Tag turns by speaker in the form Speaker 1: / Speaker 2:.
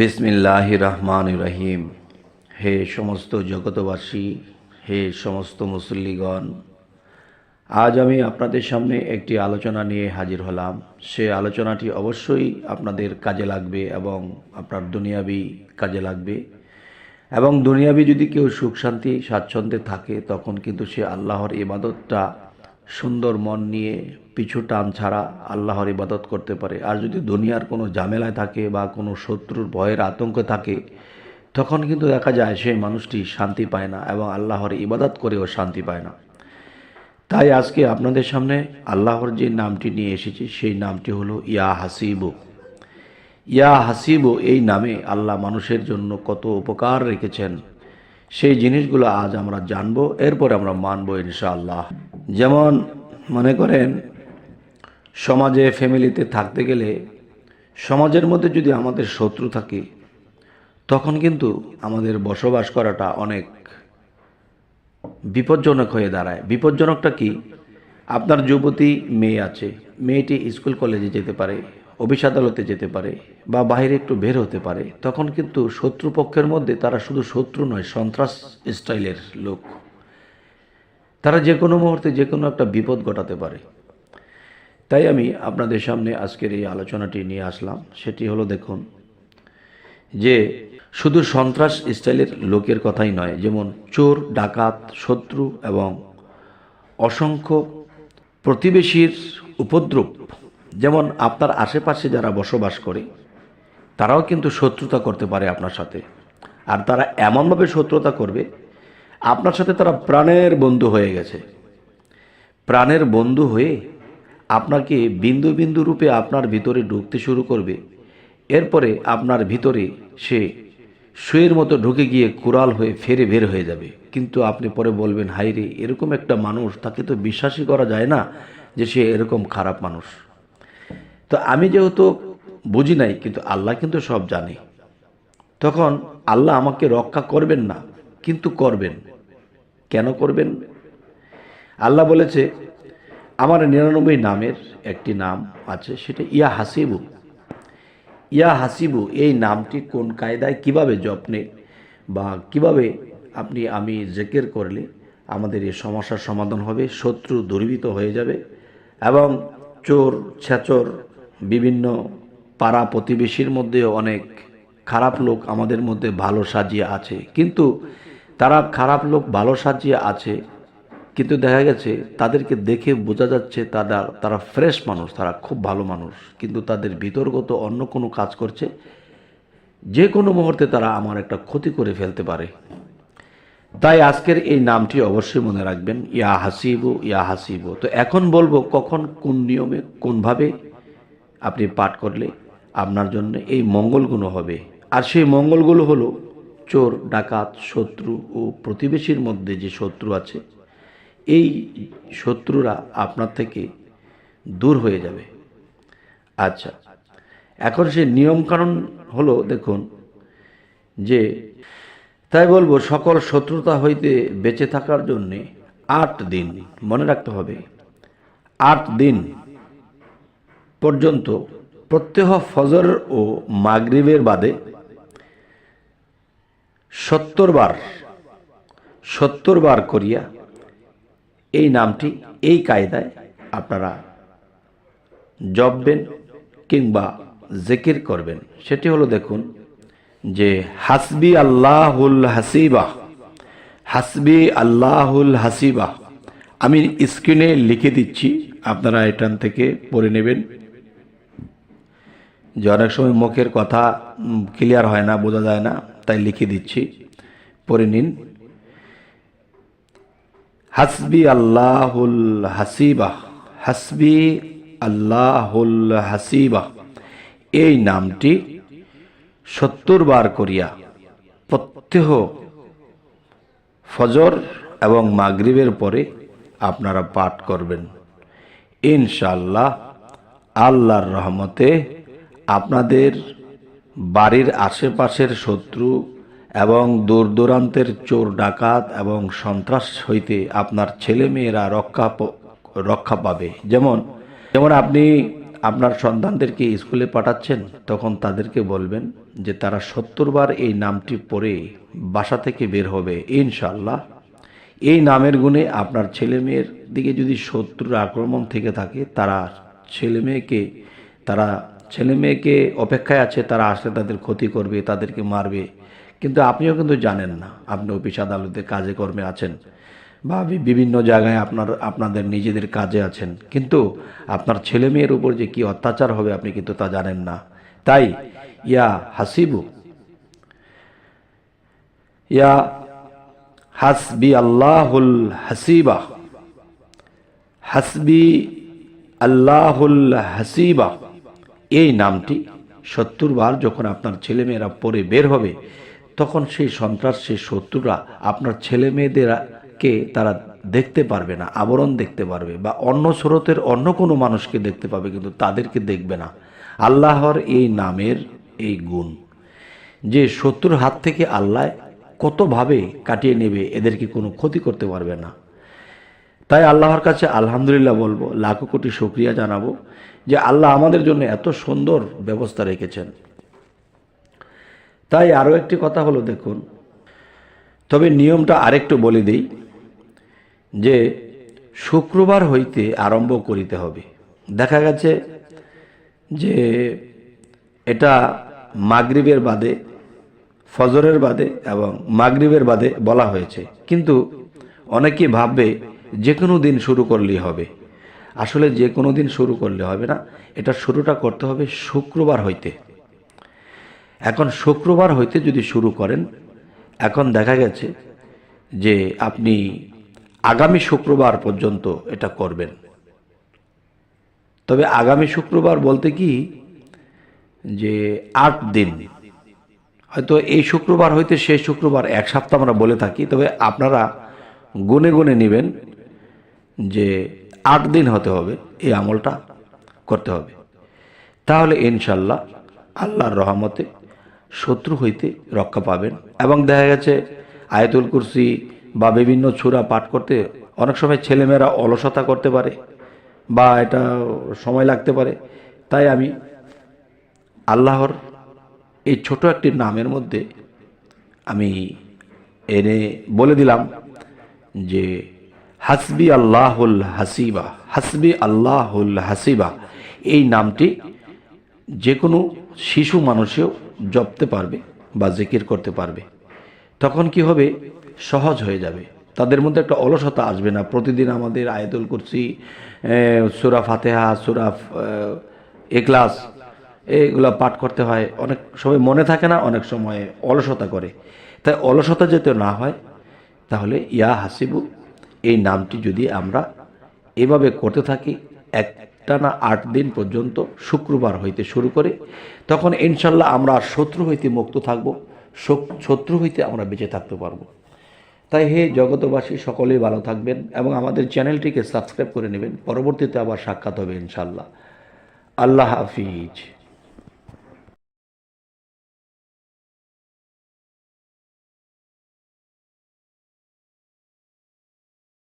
Speaker 1: বিসমিল্লাহ রহমান রহিম। হে সমস্ত জগতবাসী হে সমস্ত মুসল্লিগণ, আজ আমি আপনাদের সামনে একটি আলোচনা নিয়ে হাজির হলাম। সে আলোচনাটি অবশ্যই আপনাদের কাজে লাগবে এবং আপনার দুনিয়াবি কাজে লাগবে। এবং দুনিয়াবি যদি কেউ সুখ, শান্তি, স্বাচ্ছন্দ্যে থাকে, তখন কিন্তু সে আল্লাহর ইবাদতটা সুন্দর মন নিয়ে পিছু টান ছাড়া আল্লাহর ইবাদত করতে পারে। আর যদি দুনিয়ার কোনো ঝামেলায় থাকে বা কোনো শত্রুর ভয়ের আতঙ্ক থাকে, তখন কিন্তু দেখা যায় সেই মানুষটি শান্তি পায় না এবং আল্লাহর ইবাদত করেও শান্তি পায় না। তাই আজকে আপনাদের সামনে আল্লাহর যে নামটি নিয়ে এসেছি, সেই নামটি হলো ইয়া হাসিবু। ইয়া হাসিবু এই নামে আল্লাহ মানুষের জন্য কত উপকার রেখেছেন, সেই জিনিসগুলো আজ আমরা জানব, এরপরে আমরা মানবো ইনশাআল্লাহ। যেমন মনে করেন সমাজে, ফ্যামিলিতে থাকতে গেলে সমাজের মধ্যে যদি আমাদের শত্রু থাকে, তখন কিন্তু আমাদের বসবাস করাটা অনেক বিপজ্জনক হয়ে দাঁড়ায়। বিপজ্জনকটা কি? আপনার যুবতী মেয়ে আছে, মেয়েটি স্কুল, কলেজে যেতে পারে, অফিস আদালতে যেতে পারে বা বাইরে একটু বের হতে পারে, তখন কিন্তু শত্রুপক্ষের মধ্যে তারা শুধু শত্রু নয়, সন্ত্রাস স্টাইলের লোক। তারা যে কোনো মুহূর্তে যে কোনো একটা বিপদ ঘটাতে পারে। তাই আমি আপনাদের সামনে আজকের এই আলোচনাটি নিয়ে আসলাম। সেটি হলো দেখুন, যে শুধু সন্ত্রাস স্টাইলের লোকের কথাই নয়, যেমন চোর, ডাকাত, শত্রু এবং অসংখ্য প্রতিবেশীর উপদ্রব, যেমন আপনার আশেপাশে যারা বসবাস করে, তারাও কিন্তু শত্রুতা করতে পারে আপনার সাথে। আর তারা এমনভাবে শত্রুতা করবে, আপনার সাথে তারা প্রাণের বন্ধু হয়ে গেছে। প্রাণের বন্ধু হয়ে আপনাকে বিন্দু বিন্দু রূপে আপনার ভিতরে ঢুকতে শুরু করবে। এরপরে আপনার ভিতরে সে শুয়ের মতো ঢুকে গিয়ে কুড়াল হয়ে ফেরে বের হয়ে যাবে। কিন্তু আপনি পরে বলবেন হাইরে এরকম একটা মানুষ, তাকে তো বিশ্বাসই করা যায় না যে সে এরকম খারাপ মানুষ। তো আমি যেহেতু বুঝি নাই, কিন্তু আল্লাহ কিন্তু সব জানে। তখন আল্লাহ আমাকে রক্ষা করবেন না, কিন্তু করবেন। কেন করবেন? আল্লাহ বলেছে আমার নিরানব্বই নামের একটি নাম আছে, সেটা ইয়া হাসিবু। ইয়া হাসিবু, এই নামটি কোন কায়দায় কীভাবে যত্নে বা কীভাবে আপনি, আমি জেকের করলে আমাদের এই সমস্যার সমাধান হবে, শত্রু দুর্বৃত হয়ে যাবে এবং চোর, ছেচর, বিভিন্ন পাড়া প্রতিবেশীর মধ্যেও অনেক খারাপ লোক আমাদের মধ্যে ভালো সাজিয়ে আছে। কিন্তু তারা খারাপ লোক ভালো সাজিয়ে আছে কিন্তু দেখা গেছে তাদেরকে দেখে বোঝা যাচ্ছে তারা তারা ফ্রেশ মানুষ, তারা খুব ভালো মানুষ। কিন্তু তাদের ভিতরগত অন্য কোনো কাজ করছে, যে কোনো মুহূর্তে তারা আমার একটা ক্ষতি করে ফেলতে পারে। তাই আজকের এই নামটি অবশ্যই মনে রাখবেন, ইয়া হাসিবু ইয়া হাসিবু। তো এখন বলব কখন, কোন নিয়মে, কোনভাবে আপনি পাঠ করলে আপনার জন্য এই মঙ্গলগুলো হবে। আর সেই মঙ্গলগুলো হলো চোর, ডাকাত, শত্রু ও প্রতিবেশীর মধ্যে যে শত্রু আছে এই শত্রুরা আপনার থেকে দূর হয়ে যাবে। আচ্ছা এখন সেই নিয়মকানুন হলো দেখুন যে, তাই বলব সকল শত্রুতা হইতে বেঁচে থাকার জন্যে আট দিন, মনে রাখতে হবে, আট দিন পর্যন্ত প্রত্যহ ফজর ও মাগরিবের বাদে সত্তর বার সত্তর বার করিয়া এই নামটি এই কায়দায় আপনারা জপবেন কিংবা জেকির করবেন। সেটি হলো দেখুন যে, হাসবি আল্লাহুল হাসিবা, হাসবি আল্লাহুল হাসিবা। আমি স্ক্রিনে লিখে দিচ্ছি, আপনারা এটান থেকে পড়ে নেবেন। যে অনেক সময় মুখের কথা ক্লিয়ার হয় না, বোঝা যায় না, তাই লিখে দিচ্ছি। পড়ে নিন। হাসবি আল্লাহুল হাসিবা, হাসবি আল্লাহুল হাসিবা। এই নামটি সত্তর বার করিয়া প্রত্যহ ফজর এবং মাগরিবের পরে আপনারা পাঠ করবেন। ইনশাল্লাহ আল্লাহর রহমতে আপনাদের বাড়ির আশেপাশের শত্রু এবং দূর দূরান্তের চোর ডাকাত এবং সন্ত্রাস হইতে আপনার ছেলে মেয়েরা রক্ষা রক্ষা পাবে। যেমন যেমন আপনি আপনার সন্তানদেরকে স্কুলে পাঠাচ্ছেন, তখন তাদেরকে বলবেন যে তারা সত্তর বার এই নামটি পড়ে বাসা থেকে বের হবে। ইনশাল্লাহ এই নামের গুণে আপনার ছেলে মেয়ের দিকে যদি শত্রুর আক্রমণ থেকে থাকে, তারা ছেলে মেয়েকে তারা ছেলে মেয়েকে অপেক্ষায় আছে, তারা আসলে তাদের ক্ষতি করবে, তাদেরকে মারবে। কিন্তু আপনিও কিন্তু জানেন না। আপনি অফিস আদালতে কাজে কর্মে আছেন বা বিভিন্ন জায়গায় আপনার, আপনাদের নিজেদের কাজে আছেন। কিন্তু আপনার ছেলে মেয়ের উপর যে কি অত্যাচার হবে আপনি কিন্তু তা জানেন না। তাই ইয়া হাসিবু, ইয়া হাসবি আল্লাহুল হাসিবা, হাসবি আল্লাহুল হাসিবা। এই নামটি সত্তর বার যখন আপনার ছেলেমেয়েরা পরে বের হবে তখন সেই সন্ত্রাস, সেই শত্রুরা আপনার ছেলে মেয়েদেরকে তারা দেখতে পারবে না, আবরণ দেখতে পারবে বা অন্য স্রোতের অন্য কোনো মানুষকে দেখতে পাবে কিন্তু তাদেরকে দেখবে না। আল্লাহর এই নামের এই গুণ। যে শত্রুর হাত থেকে আল্লাহ কতভাবে কাটিয়ে নেবে এদেরকে কোনো ক্ষতি করতে পারবে না। তাই আল্লাহর কাছে আলহামদুলিল্লাহ বলব, লাখো কোটি শুক্রিয়া জানাব যে আল্লাহ আমাদের জন্য এত সুন্দর ব্যবস্থা রেখেছেন। তাই আরও একটি কথা হলো, দেখুন, তবে নিয়মটা আরেকটু বলে দিই, যে শুক্রবার হইতে আরম্ভ করিতে হবে। দেখা গেছে যে এটা মাগরিবের বাদে, ফজরের বাদে এবং মাগরিবের বাদে বলা হয়েছে। কিন্তু অনেকে ভাববে যে কোনো দিন শুরু করলেই হবে। আসলে যে কোনো দিন শুরু করলে হবে না, এটা শুরুটা করতে হবে শুক্রবার হইতে। এখন শুক্রবার হইতে যদি শুরু করেন, এখন দেখা গেছে যে আপনি আগামী শুক্রবার পর্যন্ত এটা করবেন। তবে আগামী শুক্রবার বলতে কি? যে আট দিন। হয়তো এই শুক্রবার হইতে সেই শুক্রবার এক সপ্তাহ আমরা বলে থাকি, তবে আপনারা গুনে গুনে নেবেন যে আট দিন হতে হবে, এই আমলটা করতে হবে। তাহলে ইনশাল্লাহ আল্লাহর রহমতে শত্রু হইতে রক্ষা পাবেন। এবং দেখা গেছে, আয়তুল কুরসি বা বিভিন্ন ছুরা পাঠ করতে অনেক সময় ছেলেমেয়েরা অলসতা করতে পারে বা এটা সময় লাগতে পারে। তাই আমি আল্লাহর এই ছোট একটি নামের মধ্যে আমি এনে বলে দিলাম যে, হাসবি আল্লাহুল হাসিবা, হাসবি আল্লাহুল হাসিবা। এই নামটি যে কোনো শিশু মানুষেও জপতে পারবে বা জিকির করতে পারবে, তখন কি হবে? সহজ হয়ে যাবে। তাদের মধ্যে একটা অলসতা আসবে না। প্রতিদিন আমাদের আয়াতুল কুরসি সুরা ফাতেহা, সুরা এক্লাস এগুলো পাঠ করতে হয়। অনেক সময় মনে থাকে না, অনেক সময় অলসতা করে। তাই অলসতা যাতে না হয়, তাহলে ইয়া হাসিবু, এই নামটি যদি আমরা এভাবে করতে থাকি একটানা আট দিন পর্যন্ত শুক্রবার হইতে শুরু করে, তখন ইনশাল্লাহ আমরা শত্রু হইতে মুক্ত থাকব শত্রু হইতে আমরা বেঁচে থাকতে পারব। তাই হে জগতবাসী সকলেই ভালো থাকবেন এবং আমাদের চ্যানেলটিকে সাবস্ক্রাইব করে নেবেন। পরবর্তীতে আবার সাক্ষাৎ হবে ইনশাল্লাহ। আল্লাহ হাফিজ।